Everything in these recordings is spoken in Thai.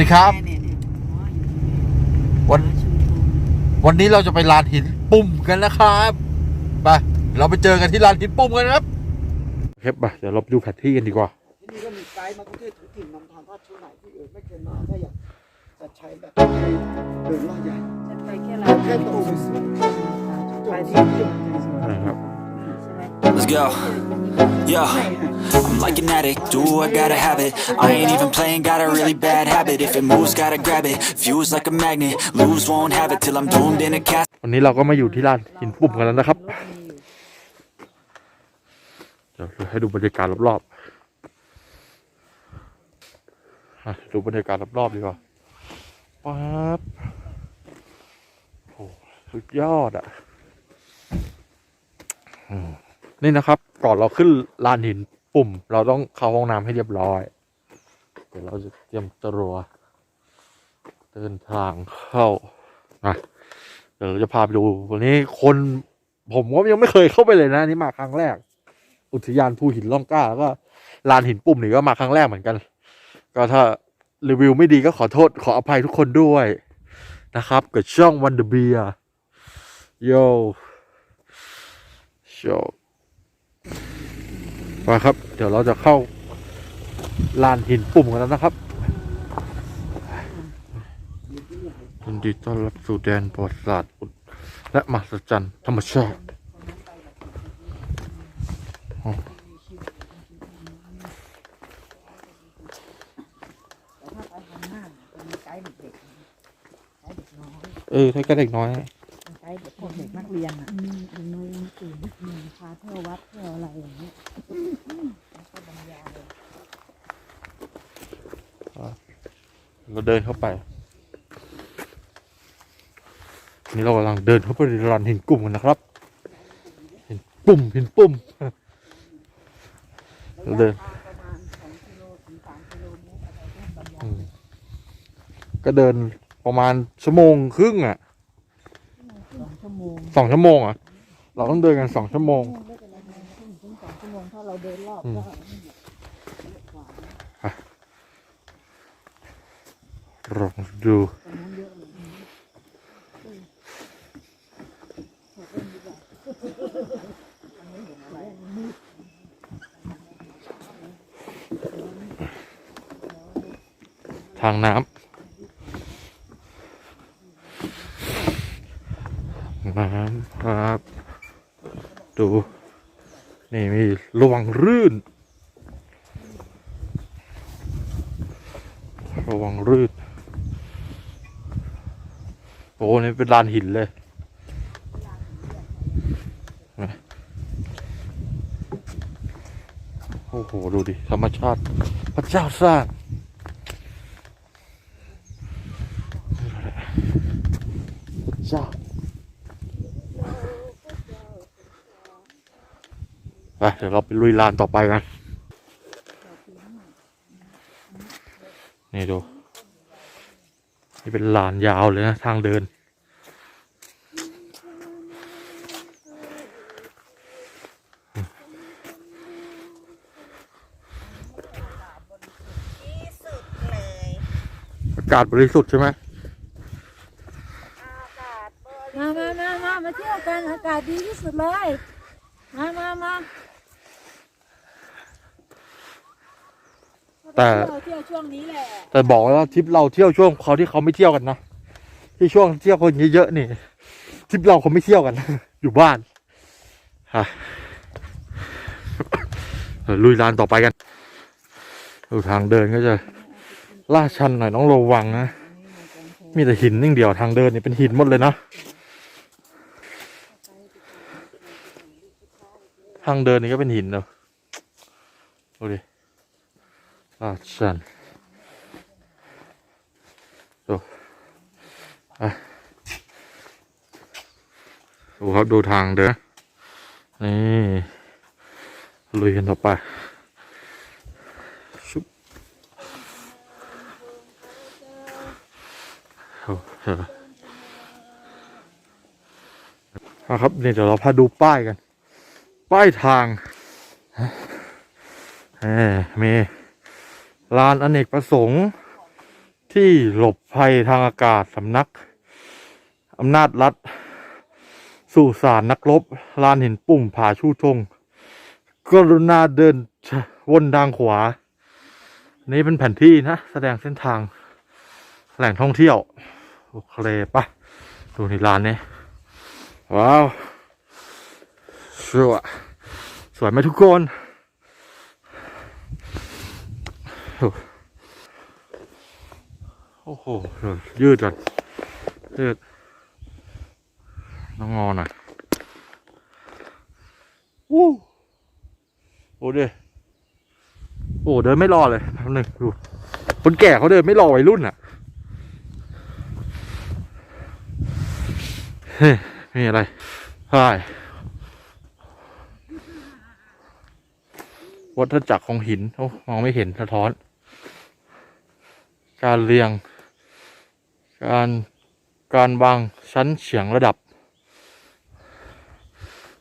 ดีครับเนี่ยเนี่ยอ๋ออยู่ที่วันชุมชนวันนี้เราจะไปลานหินปุ่มกันนะครับไปเราไปเจอกันที่ลานหินปุ่มกันครับครับไปเดี๋ยวเราไปดูแผนที่กันดีกว่าที่นี่ก็มีไกด์มากรุงเทพถือถิ่นนำทางถ้าช่วงไหนที่อื่นไม่เคยมาถ้าอยากจะใช้แบบเดินล่าใหญ่จะไปแค่ร้านแค่ตรงสวยไปๆที่ที่จุดนะครับใช่ไหม Let's go. Yeah, I'm like an addict, do I gotta have it. I ain't even playing, got a really bad habit. If it moves, gotta grab it. Fuse like a magnet, lose, won't have it till I'm doomed in a cast วันนี้เราก็มาอยู่ที่ลานหินปุ่มกันแล้วนะครับ เดี๋ยวให้ดูบรรยากาศรอบๆอะดูบรรยากาศรอบๆดีกว่าปั๊บโอ้สุดยอดอะอืม นี่นะครับก่อนเราขึ้นลานหินปุ่ม เราต้องเข้าห้องน้ำให้เรียบร้อย เดี๋ยวเราจะเตรียมตัวเดินทางเข้าอะเดี๋ยวเราจะพาไปดูวันนี้คนผมก็ยังไม่เคยเข้าไปเลยนะนี่มาครั้งแรก อุทยานภูหินล่องกล้าแล้วก็ลานหินปุ่มนี่ก็มาครั้งแรกเหมือนกัน ก็ถ้ารีวิวไม่ดีก็ขอโทษขออภัยทุกคนด้วยนะครับกับช่องวันเดเบียโยโช มาครับ เดี๋ยวเราจะเข้าลานหินปุ่มกันแล้วนะครับยินดีต้อนรับสู่แดนประวัติศาสตร์และมหัศจรรย์ธรรมชาติอ๋อแต่ถ้าไปทางหน้าจะมีไกด์เด็กๆไกด์เด็กน้อยเออถ้าก็เด็กน้อยเป็นไกด์เด็กพวกเด็กนักเรียนอะอืมอันน้อยยังตื่นอืมพาเที่ยววัดเที่ยวอะไรอย่างเงี้ย แล้วก็บรรยายเราเดินเข้าไป นี่เรากำลังเดินเข้าไปในลานหินกลุ่มกันนะครับ หินปุ่มหินปุ่มเราเดินทางประมาณสองกิโลถึงสามกิโลเมตรอะไรก็บรรยายอืมก็เดินประมาณชั่วโมงครึ่งอะสองชั่วโมงสองชั่วโมงอะ เราต้องเดินกันสองชั่วโมง เราเดินรอบก็ลองดูทางน้ำน้ำครับ ดู นี่มีระวังรื่น ระวังรื่น โอ้นี่เป็นลานหินเลยโอ้โห ดูดิ ธรรมชาติ พระเจ้าสร้าง พระเจ้าไป เดี๋ยวเราไปลุยลานต่อไปกัน นี่ดู นี่เป็นลานยาวเลยนะ ทางเดิน อากาศบริสุทธิ์ใช่ไหมมามามามามาเที่ยวกันอากาศดีที่สุดเลย มามามา แต่เที่ยวเที่ยวช่วงนี้แหละแต่บอกไว้ว่าทริปเราเที่ยวช่วงเขาที่เขาไม่เที่ยวกันนะที่ช่วงเที่ยวคนเยอะๆนี่ทริปเราเขาไม่เที่ยวกัน อยู่บ้านฮะเดี๋ยวลุยลานต่อไปกันดูทางเดินก็จะลาดชันหน่อยต้องระวังนะมีแต่หินนิ่งเดียวทางเดินนี่เป็นหินหมดเลยนะทางเดินนี่ก็เป็นหินเนอะดูดิ ลาดชันดูอะดูครับดูทางเดินนี่ ลุยกันต่อไปชุบโอ้โหเอาครับนี่เดี๋ยวเราพาดูป้ายกัน ป้ายทางเออมี ลานอเนกประสงค์ ที่หลบภัยทางอากาศสำนักอำนาจรัฐสู่สารนักรบลานหินปุ่มผาชูชงกรุณาเดินวนทางขวา นี่เป็นแผนที่นะ แสดงเส้นทางแหล่งท่องเที่ยว โอเคปะดูในร้านนี้ ว้าว สวย สวยไหมทุกคน โอ้โหยืดก่อนยืดน้องงอหน่อยวู้โอ้เดโอ้เดินไม่รอเลยแป๊บนึงดูคนแก่เขาเดินไม่รอวัยรุ่นอะเฮ้ยมีอะไรใช่วัฏจักรของหิน โอ้ มองไม่เห็นสะท้อน การเรียง การการวางชั้นเฉียงระดับ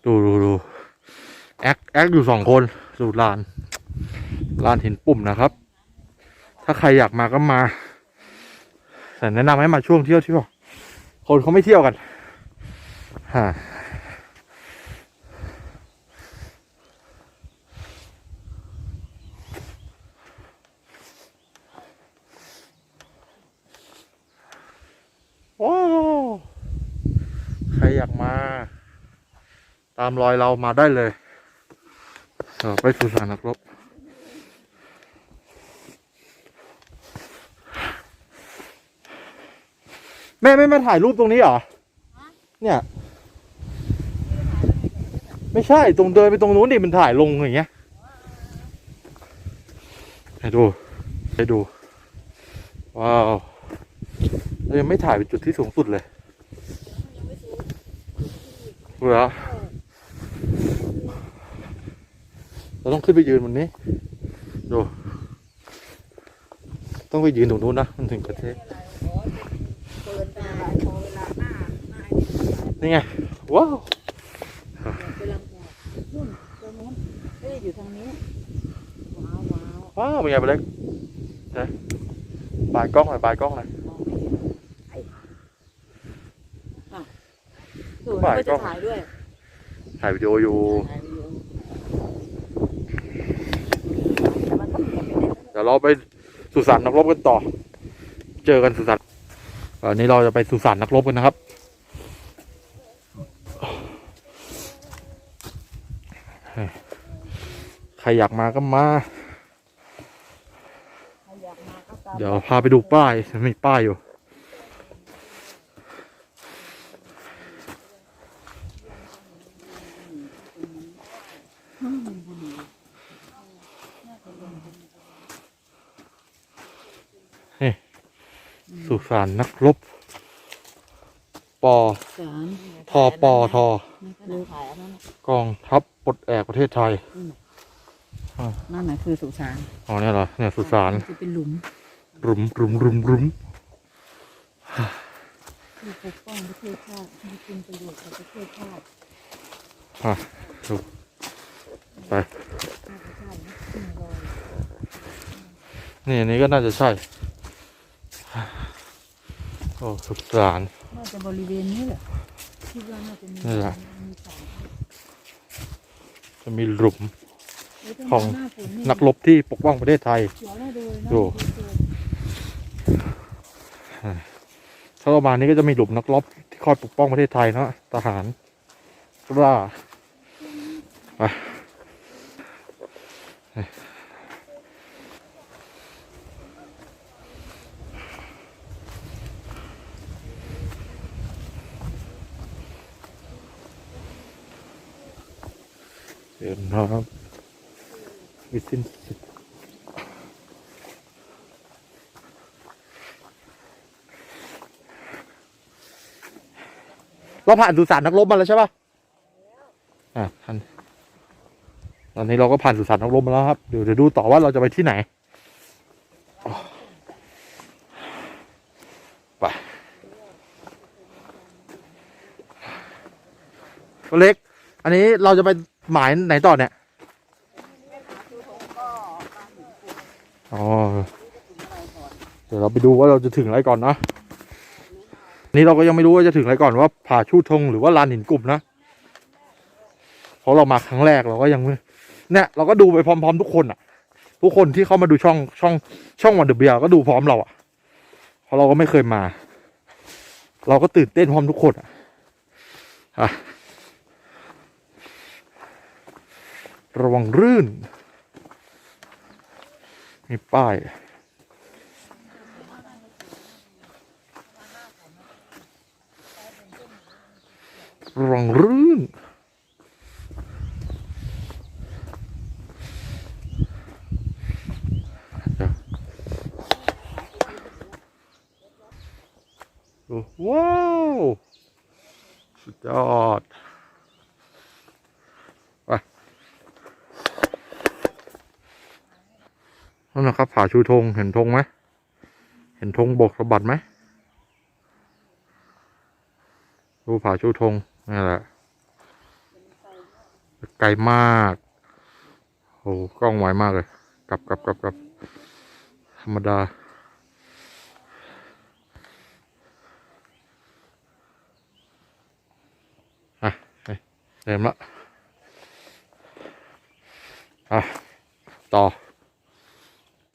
ดูดูดูแอคแอคอยู่สองคนดูลานลานหินปุ่มนะครับ ถ้าใครอยากมาก็มาแต่แนะนำให้มาช่วงเที่ยวที่ว่าคนเขาไม่เที่ยวกันฮะ โอ้ใครอยากมา ตามรอยเรามาได้เลยไปสุสานนักรบแม่ไม่มาถ่ายรูปตรงนี้เหรอ เนี่ย ไม่ใช่ตรงเดินไปตรงนู้นดิมันถ่ายลงอย่างเงี้ยให้ดู ให้ดู ว้าว เรายังไม่ถ่ายไปจุดที่สูงสุดเลยดูแล้วเราต้องขึ้นไปยืนบนนี้ดูต้องไปยืนตรงนู้นนะมันถึงประเทศเปิดตาพอเวลาหน้าหน้าเนี่ยนี่ไง ว้าวเวลาหมอกนู่นตรงนู้นเอ้ยอยู่ทางนี้ว้าวว้าวว้าวเป็นไงไปเล็กนะบายกล้องหน่อยบายกล้องหน่อย มองไม่เห็นไอ้อ้าว สวยบ่ายก็กล้จะองถ่ายด้วยถ่ายวิดีโออยู่ถ่ายวิดีโอแต่มันก็มีแบบนี้เดี๋ยวเราไปสุสานนักรบกันต่อ เจอกันสุสานอันนี้เราจะไปสุสานนักรบกันนะครับ ใครอยากมาก็มา ใครอยากมาก็ตามเดี๋ยวพาไปดูป้ายมันมีป้ายอยู่ นี่สุสานนักรบปอสารทอปอทอนี่ก็ดูถ่ายอันนั้นน่ะกองทัพปลดแอกประเทศไทยนั่นน่ะคือสุสานอ๋อเนี่ยเหรอเนี่ยสุสานจะเป็นหลุมรุมรุมรุมรุมที่ปกป้องประเทศชาติให้เป็นประโยชน์กับประเทศชาติอะดูไปข้าพเจ้านะขึ้นรอยนี่อันนี้ก็น่าจะใช่ โอ้สุสานน่าจะบริเวณนี้แหละคิดว่าน่าจะมีนี่แหละมีสารจะมีหลุมเอ้ยถ้าของหน้าฝนนี่นักรบที่ปกป้องประเทศไทย เขียวน่าดูเลยนะดู ถ้าเรามานี้ก็จะมีหลุมนักรบที่คอยปกป้องประเทศไทยเนาะทหารกล้าไป เดินนะครับวิสินสิทธิ์เราผ่านสุสานนักรบมาแล้วใช่ปะอะท่านตอนนี้เราก็ผ่านสุสานนักรบมาแล้วครับ เดี๋ยวเดี๋ยวดูต่อว่าเราจะไปที่ไหน ไปเล็ก อันนี้เราจะไป หมายไหนต่อเนี่ยอ๋อเดี๋ยวเราไปดูว่าเราจะถึงอะไรก่อนนะนี่เราก็ยังไม่รู้ว่าจะถึงอะไรก่อนว่าผาชูธงหรือว่าลานหินกลุ่มนะเพราะเรามาครั้งแรกเราก็ยังไม่เนี่ยเราก็ดูไปพร้อมๆทุกคนอะ ทุกคนที่เข้ามาดูช่องช่องช่องวันเดอะเบียก็ดูพร้อมเราอะเพราะเราก็ไม่เคยมา เราก็ตื่นเต้นพร้อมทุกคนอะอะ ระวังรื่น มีป้าย ระวังรื่นโอ้ว้าว สุดยอด ไป นั่นนะครับผาชูธงเห็นธงไหมเห็นธงบกสะบัดไหมดูผาชูธงนี่แหละไกลมากโอ้กล้องไวมากเลย กลับกลับกลับกลับธรรมดาอะเต็มละอะต่อ